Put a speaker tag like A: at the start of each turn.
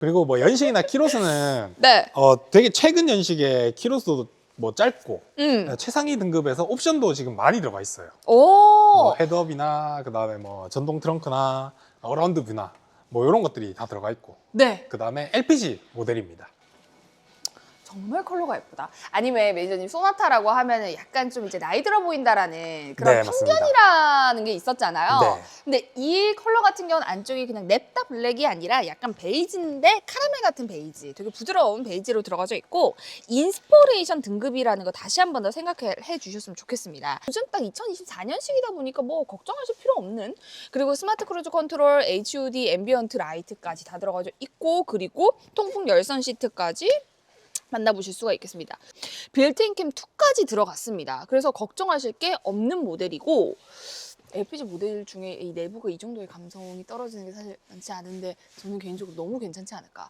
A: 그리고 뭐 연식이나 키로수는
B: 네.
A: 어 되게 최근 연식에 키로수도 뭐 짧고
B: 음.
A: 최상위 등급에서 옵션도 지금 많이 들어가 있어요.
B: 오.
A: 뭐 헤드업이나 그다음에 뭐 전동 트렁크나 어라운드 뷰나 뭐 이런 것들이 다 들어가 있고
B: 네.
A: 그다음에 LPG 모델입니다.
B: 정말 컬러가 예쁘다. 아니 왜 매니저님 소나타라고 하면은 약간 좀 이제 나이 들어 보인다라는 그런
A: 네, 맞습니다.
B: 편견이라는 게 있었잖아요.
A: 네.
B: 근데 이 컬러 같은 경우는 안쪽이 그냥 냅다 블랙이 아니라 약간 베이지인데 카라멜 같은 베이지, 되게 부드러운 베이지로 들어가져 있고 인스퍼레이션 등급이라는 거 다시 한 번 더 생각해 주셨으면 좋겠습니다. 요즘 딱 2024년식이다 보니까 뭐 걱정하실 필요 없는 그리고 스마트 크루즈 컨트롤, HUD, 앰비언트 라이트까지 다 들어가져 있고 그리고 통풍 열선 시트까지 만나보실 수가 있겠습니다. 빌트인 캠 2까지 들어갔습니다. 그래서 걱정하실 게 없는 모델이고 LPG 모델 중에 이 내부가 이 정도의 감성이 떨어지는 게 사실 많지 않은데 저는 개인적으로 너무 괜찮지 않을까.